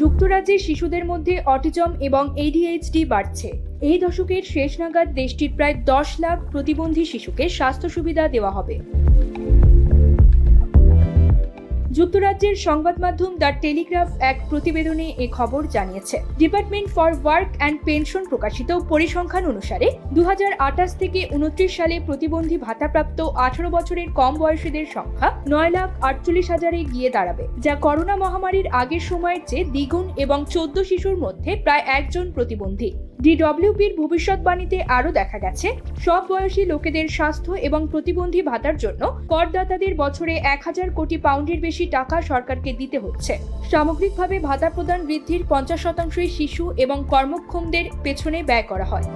যুক্তরাজ্যে শিশুদের মধ্যে অটিজম এবং এডিএইচডি বাড়ছে। এই দশকের শেষ নাগাদ দেশটির প্রায় দশ লাখ প্রতিবন্ধী শিশুকে স্বাস্থ্য সুবিধা দেওয়া হবে। যুক্তরাজ্যের সংবাদ মাধ্যম দ্য টেলিগ্রাফ এক প্রতিবেদনে এ খবর জানিয়েছে। Department for work and pension প্রকাশিত পরিসংখ্যান অনুসারে দুহাজার আঠাশ থেকে উনত্রিশ সালে প্রতিবন্ধী ভাতাপ্রাপ্ত আঠারো বছরের কম বয়সীদের সংখ্যা নয় লাখ আটচল্লিশ হাজারে গিয়ে দাঁড়াবে, যা করোনা মহামারীর আগের সময়ের চেয়ে দ্বিগুণ এবং চোদ্দ শিশুর মধ্যে প্রায় একজন প্রতিবন্ধী। ডিডব্লিউপির ভবিষ্যৎবাণীতে আরও দেখা গেছে, সব বয়সী লোকেদের স্বাস্থ্য এবং প্রতিবন্ধী ভাতার জন্য করদাতাদের বছরে এক হাজার কোটি পাউন্ডের বেশি টাকা সরকারকে দিতে হচ্ছে। সামগ্রিকভাবে ভাতা প্রদান বৃদ্ধির পঞ্চাশ শতাংশই শিশু এবং কর্মক্ষমদের পেছনে ব্যয় করা হয়।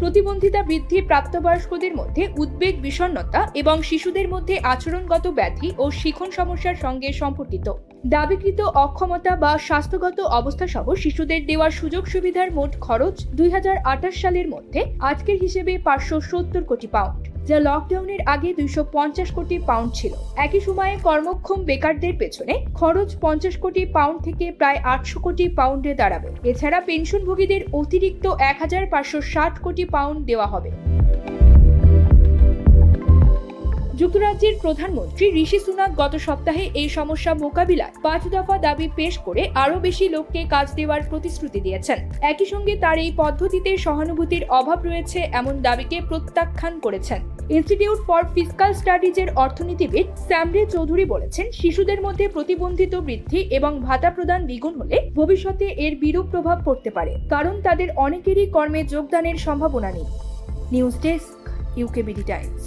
প্রতিবন্ধিতা বৃদ্ধি প্রাপ্তবয়স্কদের মধ্যে উদ্বেগ, বিষণ্ণতা এবং শিশুদের মধ্যে আচরণগত ব্যাধি ও শিখন সমস্যার সঙ্গে সম্পর্কিত। দাবিকৃত অক্ষমতা বা স্বাস্থ্যগত অবস্থা সহ শিশুদের দেওয়ার সুযোগ সুবিধার মোট খরচ দুই হাজার আঠাশ সালের মধ্যে আজকের হিসেবে পাঁচশো সত্তর কোটি পাউন্ড। যা লকডাউনের আগে দুইশো পঞ্চাশ কোটি পাউন্ড ছিল। একই সময়ে কর্মক্ষম বেকারদের পেছনে খরচ পঞ্চাশ কোটি পাউন্ড থেকে প্রায় আটশো কোটি পাউন্ডে দাঁড়াবে। এছাড়া পেনশনভোগীদের অতিরিক্ত এক হাজার পাঁচশো ষাট কোটি পাউন্ড দেওয়া হবে। যুক্তরাজ্যের প্রধানমন্ত্রী ঋষি সুনাক গত সপ্তাহে এই সমস্যা মোকাবিলায় পাঁচ দফা দাবি পেশ করে আরও বেশি লোককে কাজ দেওয়ার প্রতিশ্রুতি দিয়েছেন। একই সঙ্গে তার এই পদ্ধতিতে সহানুভূতির অভাব রয়েছে এমন দাবিকে প্রত্যাখ্যান করেছেন। ইনস্টিটিউট ফর ফিজিক্যাল স্টাডিজের অর্থনীতিবিদ স্যামরে চৌধুরী বলেছেন, শিশুদের মধ্যে প্রতিবন্ধিত বৃদ্ধি এবং ভাতা প্রদান দ্বিগুণ হলে ভবিষ্যতে এর বিরূপ প্রভাব পড়তে পারে, কারণ তাদের অনেকেরই কর্মে যোগদানের সম্ভাবনা নেই। News desk, UKBD times.